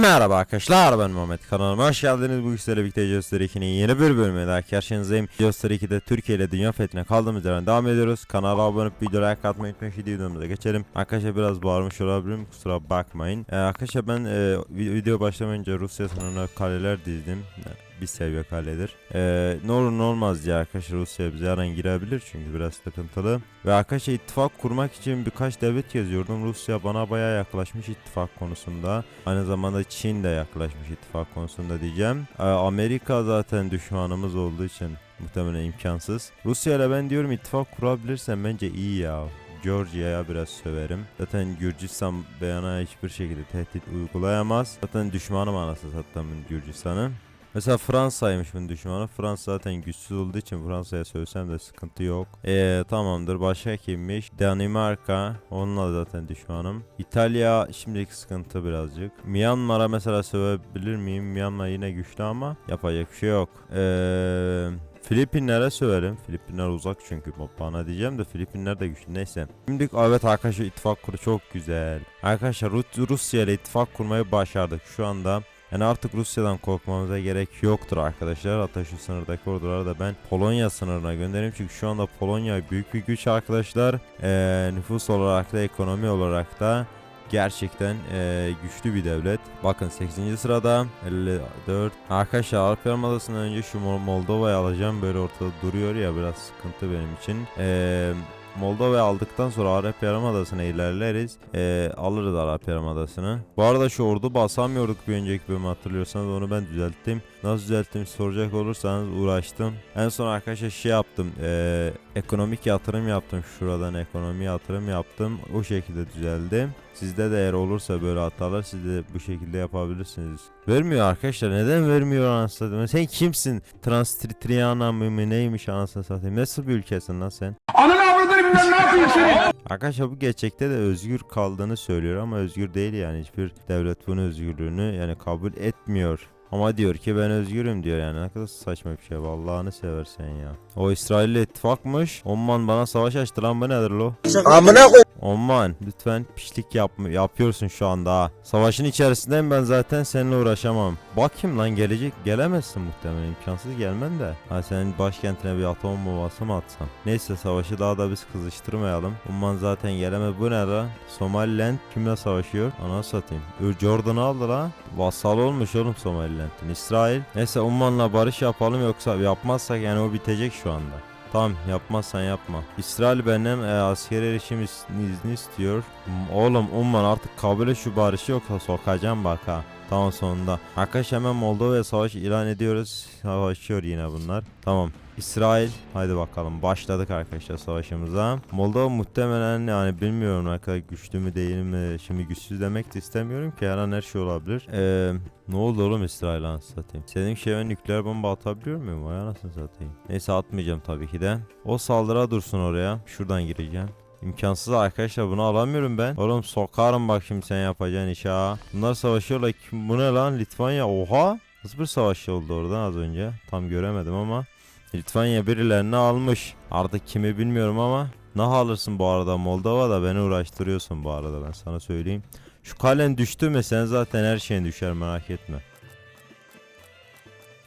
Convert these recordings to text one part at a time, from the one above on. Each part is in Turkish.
Merhaba arkadaşlar ben Muhammed kanalıma hoş geldiniz. Bu sizlerle birlikte Joster 2'nin yeni bir bölümüyle daha karşınızdayım. Joster 2'de Türkiye ile dünya fethine kaldığımız yerden devam ediyoruz. Kanala abone olup videoya like atmayı unutmayın. Şimdi videomuza geçelim. Arkadaşlar biraz bağırmış olabilirim kusura bakmayın. Ee, arkadaşlar ben e, vi- video başlamadan Rusya sınırına kaleler dizdim. Bir seviye kaledir. Ee, ne olur ne olmaz diye arkadaşlar Rusya bize her an girebilir çünkü biraz sıkıntılı. Ve arkadaşlar ittifak kurmak için birkaç devlet yazıyordum. Rusya bana bayağı yaklaşmış ittifak konusunda. Aynı zamanda Çin de yaklaşmış ittifak konusunda diyeceğim. Ee, Amerika zaten düşmanımız olduğu için muhtemelen imkansız. Rusya ile ben diyorum ittifak kurabilirsem bence iyi ya. Georgia'ya biraz söverim. Zaten Gürcistan beyana hiçbir şekilde tehdit uygulayamaz. Zaten düşmanım anasını sattamın Gürcistan'ın. Mesela Fransa'ymış bunun düşmanı. Fransa zaten güçsüz olduğu için Fransa'ya söylesem de sıkıntı yok. Eee tamamdır. Başka kimmiş? Danimarka. Onunla zaten düşmanım. İtalya şimdilik sıkıntı birazcık. Myanmar'a mesela sövebilir miyim? Myanmar yine güçlü ama yapacak bir şey yok. Eee... Filipinlere söverim. Filipinler uzak çünkü bana diyeceğim de Filipinler de güçlü. Neyse. Şimdi evet arkadaşlar ittifak kuru çok güzel. Arkadaşlar Rus- Rusya ile ittifak kurmayı başardık şu anda. Yani artık Rusya'dan korkmamıza gerek yoktur arkadaşlar. Hatta şu sınırdaki orduları da ben Polonya sınırına göndereyim. Çünkü şu anda Polonya büyük bir güç arkadaşlar. Ee, nüfus olarak da ekonomi olarak da gerçekten eee, güçlü bir devlet. Bakın 8. sırada 54. Arkadaşlar Alp Yarımadası'ndan önce şu Mol- Moldova'yı alacağım. Böyle ortada duruyor ya biraz sıkıntı benim için. Eee Moldova'yı aldıktan sonra Arap Yarımadası'na ilerleriz. Eee, alırız Arap Yarımadası'nı. Bu arada şu ordu basamıyorduk bir önceki bölüm hatırlıyorsanız onu ben düzelttim. Nasıl düzelttim soracak olursanız uğraştım. En son arkadaşlar şey yaptım. eee, ekonomik yatırım yaptım. Şuradan ekonomi yatırım yaptım. O şekilde düzeldi. Sizde de eğer olursa böyle hatalar siz de bu şekilde yapabilirsiniz. Vermiyor arkadaşlar. Neden vermiyor anasını satayım? Sen kimsin? Transtritriana mı neymiş anasını satayım? Nasıl bir ülkesin lan sen? Ananı bilmem ne yapayım seni. Arkadaşlar bu gerçekte de özgür kaldığını söylüyor ama özgür değil yani hiçbir devlet bunun özgürlüğünü yani kabul etmiyor. Ama diyor ki ben özgürüm diyor yani ne kadar saçma bir şey Allah'ını seversen ya. O İsrail'le ittifakmış. Oman bana savaş açtı lan bu nedir lo? Amına koy. Oman lütfen pişlik yapma, yapıyorsun şu anda ha. Savaşın içerisindeyim ben zaten seninle uğraşamam. Bakayım lan gelecek gelemezsin muhtemelen imkansız gelmen de. Ha senin başkentine bir atom bombası mı atsam? Neyse savaşı daha da biz kızıştırmayalım. Oman zaten gelemez. Bu ne la? Somaliland kimle savaşıyor? Ana satayım. Jordan'ı aldı la. Vassal olmuş oğlum Somaliland'in. İsrail. Neyse Umman'la barış yapalım yoksa yapmazsak yani o bitecek şu anda. Tamam yapmazsan yapma. İsrail benden e, askeri erişim izni istiyor. Oğlum umman artık kabul şu barışı yoksa sokacağım bak ha. Tamam sonunda. Arkadaş hemen Moldova'ya savaş ilan ediyoruz. Savaşıyor yine bunlar. Tamam. İsrail haydi bakalım başladık arkadaşlar savaşımıza. Moldova muhtemelen yani bilmiyorum ne kadar güçlü mü değil mi şimdi güçsüz demek de istemiyorum ki her an her şey olabilir. Eee ne oldu oğlum İsrail satayım. Senin şeye nükleer bomba atabiliyor muyum? Vay anasını satayım. Neyse atmayacağım tabii ki de. O saldıra dursun oraya. Şuradan gireceğim. İmkansız arkadaşlar bunu alamıyorum ben. Oğlum sokarım bak şimdi sen yapacağın işe ha. Bunlar savaşıyorlar. Kim, bu ne lan Litvanya? Oha. Nasıl bir savaş oldu oradan az önce? Tam göremedim ama. Litvanya birilerini almış. Artık kimi bilmiyorum ama. Ne alırsın bu arada Moldova da beni uğraştırıyorsun bu arada ben sana söyleyeyim. Şu kalen düştü mü sen zaten her şeyin düşer merak etme.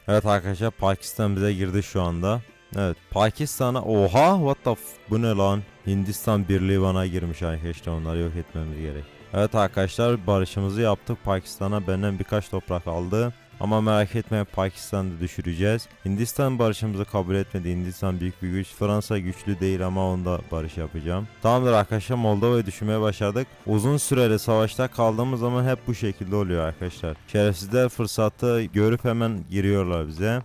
Evet arkadaşlar Pakistan bize girdi şu anda. Evet Pakistan'a oha what the f bu ne lan? Hindistan birliği bana girmiş arkadaşlar onları yok etmemiz gerek. Evet arkadaşlar barışımızı yaptık. Pakistan'a benden birkaç toprak aldı. Ama merak etmeyin Pakistan'da düşüreceğiz. Hindistan barışımızı kabul etmedi. Hindistan büyük bir güç. Fransa güçlü değil ama onda barış yapacağım. Tamamdır arkadaşlar Moldova'yı düşürmeye başladık. Uzun süreli savaşta kaldığımız zaman hep bu şekilde oluyor arkadaşlar. Şerefsizler fırsatı görüp hemen giriyorlar bize.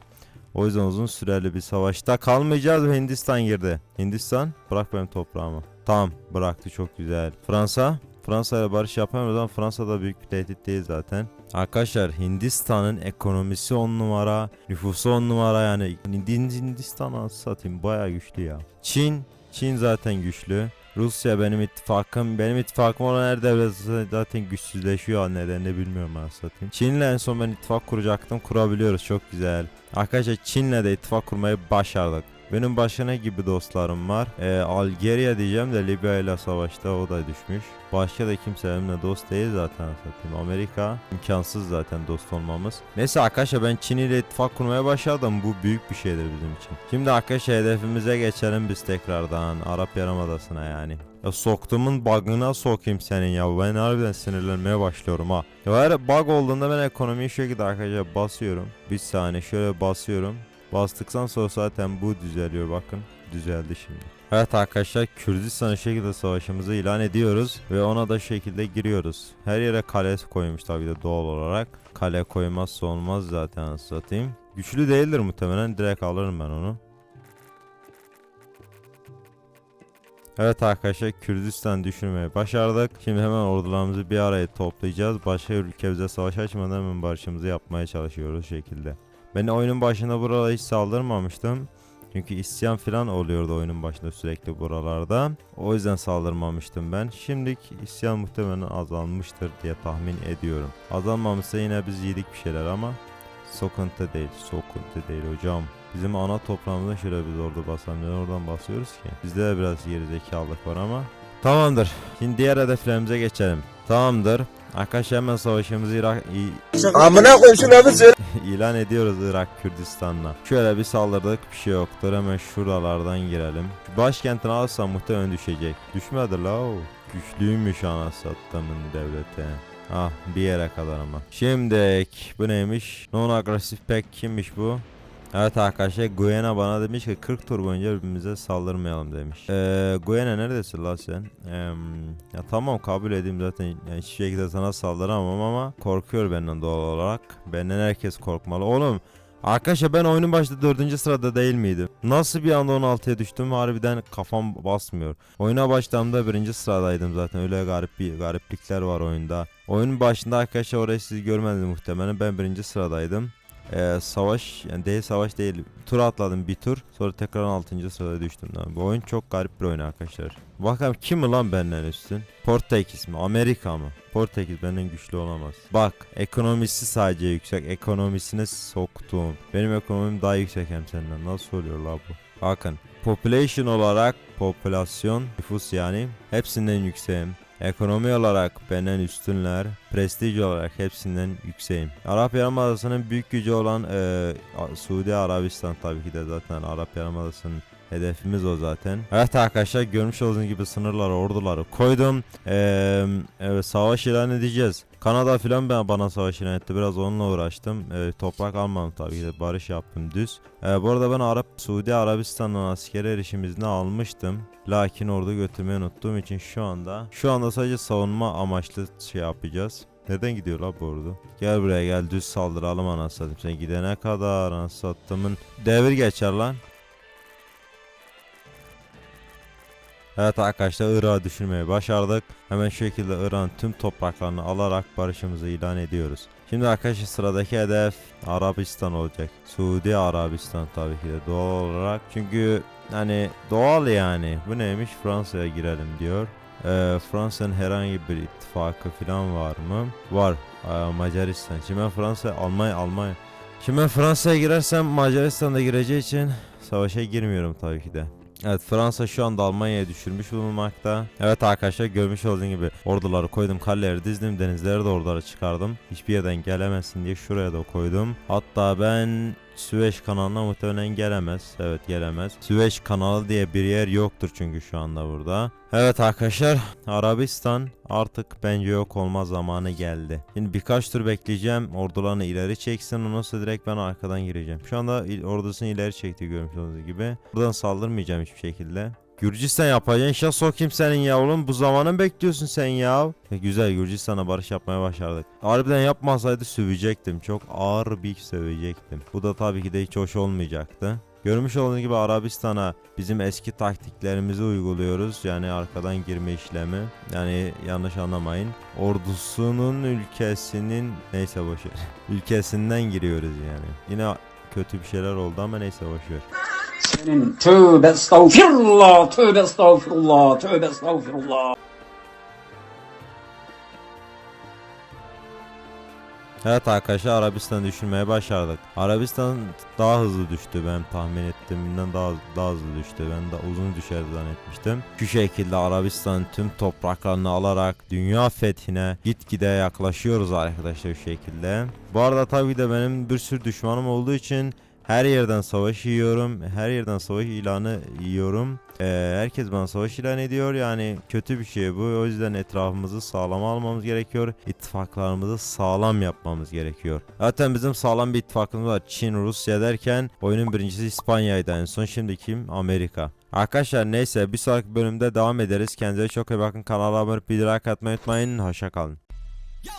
O yüzden uzun süreli bir savaşta kalmayacağız ve Hindistan girdi. Hindistan bırak benim toprağımı. Tamam bıraktı çok güzel. Fransa Fransa ile barış yapamıyoruz ama Fransa da büyük bir tehdit değil zaten. Arkadaşlar Hindistan'ın ekonomisi 10 numara, nüfusu 10 numara yani Hind- Hindistan anasını satayım bayağı güçlü ya. Çin, Çin zaten güçlü. Rusya benim ittifakım. Benim ittifakım olan her devlet zaten güçsüzleşiyor nedenini bilmiyorum anasını satayım. Çin'le en son ben ittifak kuracaktım. Kurabiliyoruz çok güzel. Arkadaşlar Çin'le de ittifak kurmayı başardık. Benim başka ne gibi dostlarım var? Ee, Algeria diyeceğim de Libya ile savaşta o da düşmüş. Başka da kimse benimle dost değil zaten satayım. Amerika imkansız zaten dost olmamız. Neyse arkadaşlar ben Çin ile ittifak kurmaya başladım. Bu büyük bir şeydir bizim için. Şimdi arkadaşlar hedefimize geçelim biz tekrardan. Arap Yarımadası'na yani. Ya soktuğumun bug'ına sokayım senin ya. Ben harbiden sinirlenmeye başlıyorum ha. Ya her bug olduğunda ben ekonomiyi şu şekilde arkadaşlar basıyorum. Bir saniye şöyle basıyorum. Bastıktan sonra zaten bu düzeliyor bakın. Düzeldi şimdi. Evet arkadaşlar Kürdistan şekilde savaşımızı ilan ediyoruz ve ona da şekilde giriyoruz. Her yere kale koymuş tabii de doğal olarak. Kale koymazsa olmaz zaten satayım. Güçlü değildir muhtemelen direkt alırım ben onu. Evet arkadaşlar Kürdistan düşürmeyi başardık. Şimdi hemen ordularımızı bir araya toplayacağız. Başka ülkemize savaş açmadan hemen barışımızı yapmaya çalışıyoruz şekilde. Ben oyunun başında buralara hiç saldırmamıştım. Çünkü isyan falan oluyordu oyunun başında sürekli buralarda. O yüzden saldırmamıştım ben. Şimdilik isyan muhtemelen azalmıştır diye tahmin ediyorum. Azalmamışsa yine biz yedik bir şeyler ama sıkıntı değil, sıkıntı değil hocam. Bizim ana toprağımızda şöyle biz orada basalım. Neden oradan basıyoruz ki? Bizde de biraz gerizekalılık var ama. Tamamdır. Şimdi diğer hedeflerimize geçelim. Tamamdır. Arkadaşlar hemen savaşımızı Irak Amına şunu abi. ilan ediyoruz Irak Kürdistan'la. Şöyle bir saldırdık bir şey yoktur hemen şuralardan girelim. Şu başkentini alsam muhtemelen düşecek. Düşmedi la o. Güçlüymüş anasını sattamın devleti. Ah bir yere kadar ama. Şimdi bu neymiş? Non agresif pek kimmiş bu? Evet arkadaşlar Guyana bana demiş ki 40 tur boyunca birbirimize saldırmayalım demiş. Eee Guyana neredesin la sen? Em, ya tamam kabul edeyim zaten yani hiçbir şekilde sana saldıramam ama korkuyor benden doğal olarak. Benden herkes korkmalı. Oğlum Arkadaşlar ben oyunun başında 4. sırada değil miydim? Nasıl bir anda 16'ya düştüm harbiden kafam basmıyor. Oyuna başladığımda 1. sıradaydım zaten öyle garip bir gariplikler var oyunda. Oyunun başında arkadaşlar orayı siz görmediniz muhtemelen ben 1. sıradaydım. Ee, savaş yani değil savaş değil tur atladım bir tur sonra tekrar 6. sırada düştüm lan. Bu oyun çok garip bir oyun arkadaşlar. Bakalım kim lan benden üstün? Portekiz mi? Amerika mı? Portekiz benden güçlü olamaz. Bak ekonomisi sadece yüksek. Ekonomisine soktum. Benim ekonomim daha yüksek hem senden. Nasıl oluyor la bu? Bakın. Population olarak popülasyon, nüfus yani hepsinden yükseğim. Ekonomi olarak benden üstünler, prestij olarak hepsinden yükseğim. Arap Yarımadası'nın büyük gücü olan e, Suudi Arabistan tabii ki de zaten Arap Yarımadası'nın hedefimiz o zaten. Evet arkadaşlar görmüş olduğunuz gibi sınırlara orduları koydum. Ee, evet savaş ilan edeceğiz. Kanada filan ben bana savaş ilan etti. Biraz onunla uğraştım. Ee, toprak almadım tabii ki de barış yaptım düz. Ee, bu arada ben Arap Suudi Arabistan'dan askeri erişim izni almıştım. Lakin ordu götürmeyi unuttuğum için şu anda şu anda sadece savunma amaçlı şey yapacağız. Neden gidiyor la bu ordu? Gel buraya gel düz saldıralım anasını satayım. Sen gidene kadar anasını satımın devir geçer lan. Evet arkadaşlar Irak'ı düşürmeyi başardık. Hemen şu şekilde Irak'ın tüm topraklarını alarak barışımızı ilan ediyoruz. Şimdi arkadaşlar sıradaki hedef Arabistan olacak. Suudi Arabistan tabii ki de doğal olarak. Çünkü hani doğal yani. Bu neymiş Fransa'ya girelim diyor. Ee, Fransa'nın herhangi bir ittifakı falan var mı? Var. Ee, Macaristan. Şimdi Fransa, Almanya, Almanya. Şimdi Fransa'ya girersem Macaristan'da gireceği için savaşa girmiyorum tabii ki de. Evet Fransa şu anda Almanya'ya düşürmüş bulunmakta. Evet arkadaşlar görmüş olduğunuz gibi orduları koydum kaleleri dizdim denizlere de orduları çıkardım. Hiçbir yerden gelemezsin diye şuraya da koydum. Hatta ben Süveyş kanalına muhtemelen gelemez. Evet gelemez. Süveyş kanalı diye bir yer yoktur çünkü şu anda burada. Evet arkadaşlar Arabistan artık bence yok olma zamanı geldi. Şimdi birkaç tur bekleyeceğim. Ordularını ileri çeksin. Ondan sonra direkt ben arkadan gireceğim. Şu anda ordusunu ileri çekti görmüş olduğunuz gibi. Buradan saldırmayacağım hiçbir şekilde. Gürcistan yapacaksın. Şah sokayım senin ya oğlum. Bu zamanı bekliyorsun sen ya? E, güzel Gürcistan'a barış yapmaya başardık. Harbiden yapmasaydı sövecektim. Çok ağır bir sövecektim. Bu da tabii ki de hiç hoş olmayacaktı. Görmüş olduğunuz gibi Arabistan'a bizim eski taktiklerimizi uyguluyoruz. Yani arkadan girme işlemi. Yani yanlış anlamayın. Ordusunun ülkesinin neyse boşver. Ülkesinden giriyoruz yani. Yine kötü bir şeyler oldu ama neyse boşver. Senin tövbe estağfirullah, tövbe estağfirullah, tövbe estağfirullah. Evet arkadaşlar Arabistan düşürmeye başardık. Arabistan daha hızlı düştü benim tahmin ettiğimden daha daha hızlı düştü. Ben de uzun düşer zannetmiştim. Şu şekilde Arabistan tüm topraklarını alarak dünya fethine gitgide yaklaşıyoruz arkadaşlar şu şekilde. Bu arada tabii de benim bir sürü düşmanım olduğu için her yerden savaş yiyorum. Her yerden savaş ilanı yiyorum. Ee, herkes bana savaş ilan ediyor. Yani kötü bir şey bu. O yüzden etrafımızı sağlam almamız gerekiyor. İttifaklarımızı sağlam yapmamız gerekiyor. Zaten bizim sağlam bir ittifakımız var. Çin, Rusya derken oyunun birincisi İspanya'ydı en son. Şimdi kim? Amerika. Arkadaşlar neyse bir sonraki bölümde devam ederiz. Kendinize çok iyi bakın. Kanala abone olup like atmayı unutmayın. Hoşça kalın. Yo,